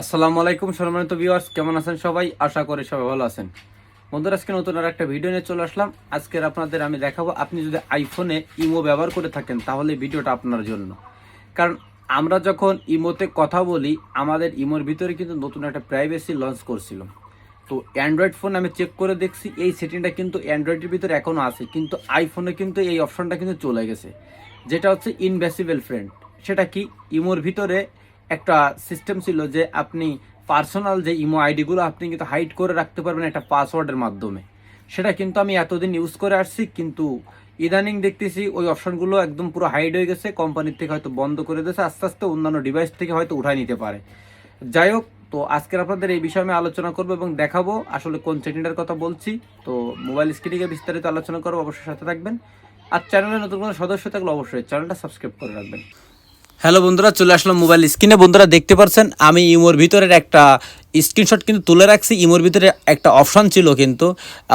আসসালামু আলাইকুম, সম্মানিত ভিউয়ার্স কেমন আছেন সবাই? আশা করি সবাই ভালো আছেন। বন্ধুরা, আজকে নতুন আর একটা ভিডিও নিয়ে চলে আসলাম। আজকের আপনাদের আমি দেখাবো, আপনি যদি আইফোনে ইমো ব্যবহার করে থাকেন, তাহলে ভিডিওটা আপনার জন্য। কারণ আমরা যখন ইমোতে কথা বলি, আমাদের ইমোর ভিতরে কিন্তু নতুন একটা প্রাইভেসি লঞ্চ করছিল। তো অ্যান্ড্রয়েড ফোন আমি চেক করে দেখছি, এই সেটিংটা কিন্তু অ্যান্ড্রয়েডের ভিতরে এখনও আছে, কিন্তু আইফোনে কিন্তু এই অপশনটা কিন্তু চলে গেছে। যেটা হচ্ছে ইনভ্যাসিবল ফ্রেন্ড সেটা কি? ইমোর ভিতরে একটা সিস্টেম ছিল যে আপনি পার্সোনাল যে ইমো আইডিগুলো আপনি কিন্তু হাইড করে রাখতে পারবেন একটা পাসওয়ার্ডের মাধ্যমে। সেটা কিন্তু আমি এতদিন ইউজ করে আসছি, কিন্তু ইদানিং দেখতেছি ওই অপশনগুলো একদম পুরো হাইড হয়ে গেছে কোম্পানির থেকে হয়তো বন্ধ করে দিয়েছে, আস্তে আস্তে অন্যান্য ডিভাইস থেকে হয়তো উঠায় নিতে পারে। যাই হোক, তো আজকের আপনাদের এই বিষয়ে আমি আলোচনা করব এবং দেখাবো আসলে কোন সেটিংটার কথা বলছি। তো মোবাইল স্ক্রিনে বিস্তারিত আলোচনা করব, অবশ্যই সাথে থাকবেন। আর চ্যানেলে নতুন কোনো সদস্য থাকলে অবশ্যই চ্যানেলটা সাবস্ক্রাইব করে রাখবেন। হ্যালো বন্ধুরা, চলে আসলাম মোবাইল স্ক্রিনে বন্ধুরা, দেখতে পাচ্ছেন, আমি ইমোর ভিতরের একটা স্ক্রিনশট কিন্তু তুলে রাখছি। ইমোর ভিতরে একটা অপশন ছিল কিন্তু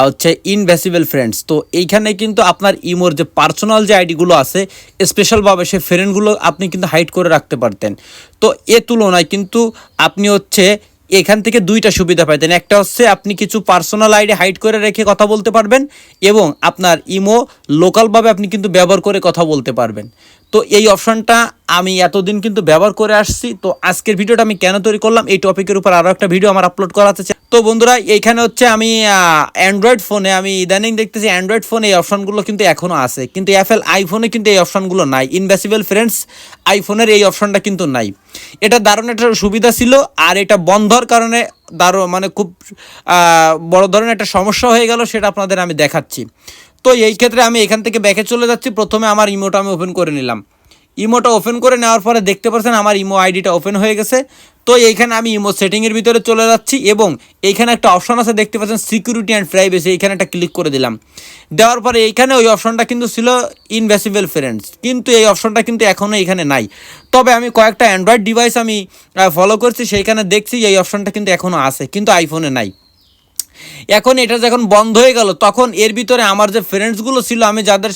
হচ্ছে ইনভ্যাসিবল ফ্রেন্ডস তো এইখানে কিন্তু আপনার ইমোর যে পার্সোনাল যে আইডিগুলো আছে স্পেশালভাবে সেই ফ্রেন্ডগুলো আপনি কিন্তু হাইড করে রাখতে পারতেন। তো এ তুলনায় কিন্তু আপনি হচ্ছে এখান থেকে দুইটা সুবিধা পাইতেন। একটা হচ্ছে আপনি কিছু পার্সোনাল আইডি হাইড করে রেখে কথা বলতে পারবেন এবং আপনার ইমো লোকালভাবে আপনি কিন্তু ব্যবহার করে কথা বলতে পারবেন। তো এই অপশানটা আমি এতদিন কিন্তু ব্যবহার করে আসছি। তো আজকের ভিডিওটা আমি কেন তৈরি করলাম? এই টপিকের উপর আরও একটা ভিডিও আমার আপলোড করা আছে। তো বন্ধুরা, এইখানে হচ্ছে আমি অ্যান্ড্রয়েড ফোনে আমি ইদানিং দেখতেছি অ্যান্ড্রয়েড ফোনে এই অপশানগুলো কিন্তু এখনও আছে। কিন্তু অ্যাপেল আইফোনে কিন্তু এই অপশানগুলো নাই। ইনভ্যাসিবল ফ্রেন্ডস আইফোনের এই অপশানটা কিন্তু নাই। এটা দারুণ একটা সুবিধা ছিল আর এটা বন্ধর কারণে দারুণ মানে খুব বড় ধরনের একটা সমস্যা হয়ে গেল, সেটা আপনাদের আমি দেখাচ্ছি। তো এই ক্ষেত্রে আমি এখান থেকে ব্যাকে চলে যাচ্ছি। প্রথমে আমার ইমোটা আমি ওপেন করে নিলাম। ইমোটা ওপেন করে নেওয়ার পরে দেখতে পাচ্ছেন আমার ইমো আইডিটা ওপেন হয়ে গেছে। তো এইখানে আমি ইমো সেটিংয়ের ভিতরে চলে যাচ্ছি এবং এইখানে একটা অপশন আছে, দেখতে পাচ্ছেন সিকিউরিটি অ্যান্ড প্রাইভেসি এইখানে একটা ক্লিক করে দিলাম। দেওয়ার পরে এইখানে ওই অপশনটা কিন্তু ছিল ইনভ্যাসিবল ফ্রেন্ডস কিন্তু এই অপশনটা কিন্তু এখনও এখানে নাই। তবে আমি কয়েকটা অ্যান্ড্রয়েড ডিভাইস আমি ফলো করছি, সেইখানে দেখছি এই অপশনটা কিন্তু এখনও আছে, কিন্তু আইফোনে নাই। এখন এটা যখন বন্ধ হয়ে গেল, তখন এর ভিতরে আমার যে ফ্রেন্ডসগুলো ছিল, আমি যাদের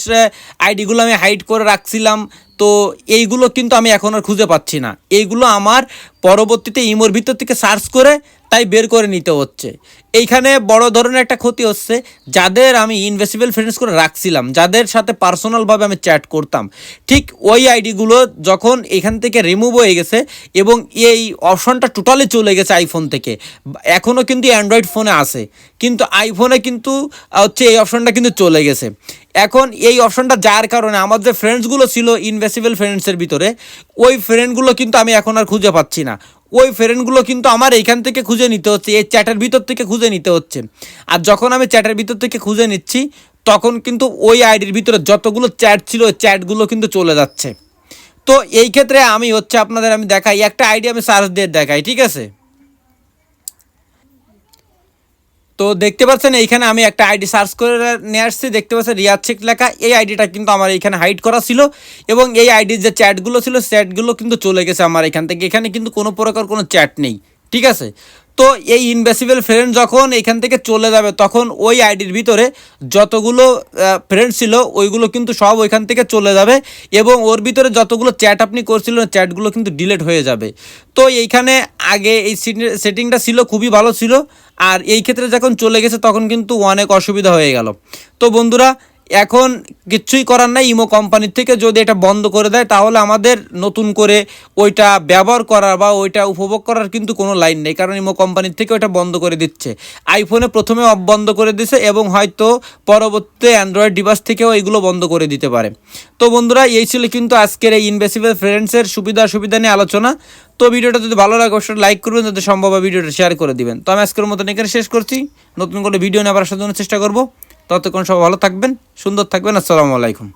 আইডিগুলো আমি হাইড করে রাখছিলাম, তো এইগুলো কিন্তু আমি এখন আর খুঁজে পাচ্ছি না। এইগুলো আমার পরবর্তীতে ইমোর ভিতর থেকে সার্চ করে তাই বের করে নিতে হচ্ছে। এইখানে বড় ধরনের একটা ক্ষতি হচ্ছে, যাদের আমি ইনভেসিবল ফ্রেন্ডস করে রাখছিলাম, যাদের সাথে পার্সোনালভাবে আমি চ্যাট করতাম। ঠিক ওই আইডিগুলো যখন এখান থেকে রিমুভ হয়ে গেছে এবং এই অপশনটা টোটালি চলে গেছে আইফোন থেকে। এখনও কিন্তু অ্যান্ড্রয়েড ফোনে আছে, কিন্তু আইফোনে কিন্তু হচ্ছে এই অপশনটা কিন্তু চলে গেছে। এখন এই অপশনটা যার কারণে আমার যে ফ্রেন্ডসগুলো ছিল ইনভেসিবল ফ্রেন্ডসের ভিতরে, ওই ফ্রেন্ডগুলো কিন্তু আমি এখন আর খুঁজে পাচ্ছি না। ওই ফ্রেন্ডগুলো কিন্তু আমার এইখান থেকে খুঁজে নিতে হচ্ছে, এই চ্যাটের ভিতর থেকে খুঁজে নিতে হচ্ছে। আর যখন আমি চ্যাটের ভিতর থেকে খুঁজে নিচ্ছি, তখন কিন্তু ওই আইডির ভিতরে যতগুলো চ্যাট ছিল, ওই চ্যাটগুলো কিন্তু চলে যাচ্ছে। তো এই ক্ষেত্রে আমি হচ্ছে আপনাদের, আমি দেখাই, একটা আইডি আমি সার্চ দিয়ে দেখাই, ঠিক আছে? তো দেখতে পাচ্ছেন, এইখানে আমি একটা আইডি সার্চ করে নিয়ে আসছি। দেখতে পাচ্ছেন, রিয়াদ শেখ লেখা, এই আইডিটা কিন্তু আমার এইখানে হাইড করা ছিল এবং এই আইডির যে চ্যাটগুলো ছিল চ্যাটগুলো কিন্তু চলে গেছে আমার এখান থেকে। এখানে কিন্তু কোনো প্রকার কোনো চ্যাট নেই, ঠিক আছে? তো এই ইনভেসিবল ফ্রেন্ড যখন এখান থেকে চলে যাবে, তখন ওই আইডির ভিতরে যতগুলো ফ্রেন্ড ছিল, ওইগুলো কিন্তু সব ওইখান থেকে চলে যাবে এবং ওর ভিতরে যতগুলো চ্যাট আপনি করছিলেন চ্যাটগুলো কিন্তু ডিলেট হয়ে যাবে। তো এইখানে আগে এই সেটিংটা ছিল, খুবই ভালো ছিল। আর এই ক্ষেত্রে যখন চলে গেছে, তখন কিন্তু অনেক অসুবিধা হয়ে গেল। তো বন্ধুরা এখন কিচ্ছুই করার নাই, ইমো কোম্পানির থেকে যদি এটা বন্ধ করে দেয়, তাহলে আমাদের নতুন করে ওইটা ব্যবহার করার বা ওইটা উপভোগ করার কিন্তু কোনো লাইন নেই, কারণ ইমো কোম্পানির থেকে ওইটা বন্ধ করে দিচ্ছে। আইফোনে প্রথমে বন্ধ করে দিছে এবং হয়তো পরবর্তীতে অ্যান্ড্রয়েড ডিভাইস থেকেও এইগুলো বন্ধ করে দিতে পারে। তো বন্ধুরা, এই ছিল কিন্তু আজকের এই ইনভেসিবল ফ্রেন্ডসের সুবিধা অসুবিধা নিয়ে আলোচনা। তো ভিডিওটা যদি ভালো লাগে, অবশ্যই লাইক করবেন, যাতে সম্ভব ভিডিওটা শেয়ার করে দিবেন। তো আমি আজকের মতন এখানে শেষ করছি। নতুন করে ভিডিও নেবার জন্য চেষ্টা করব। ততক্ষণ সব ভালো থাকবেন সুন্দর থাকবেন আসসালামু আলাইকুম।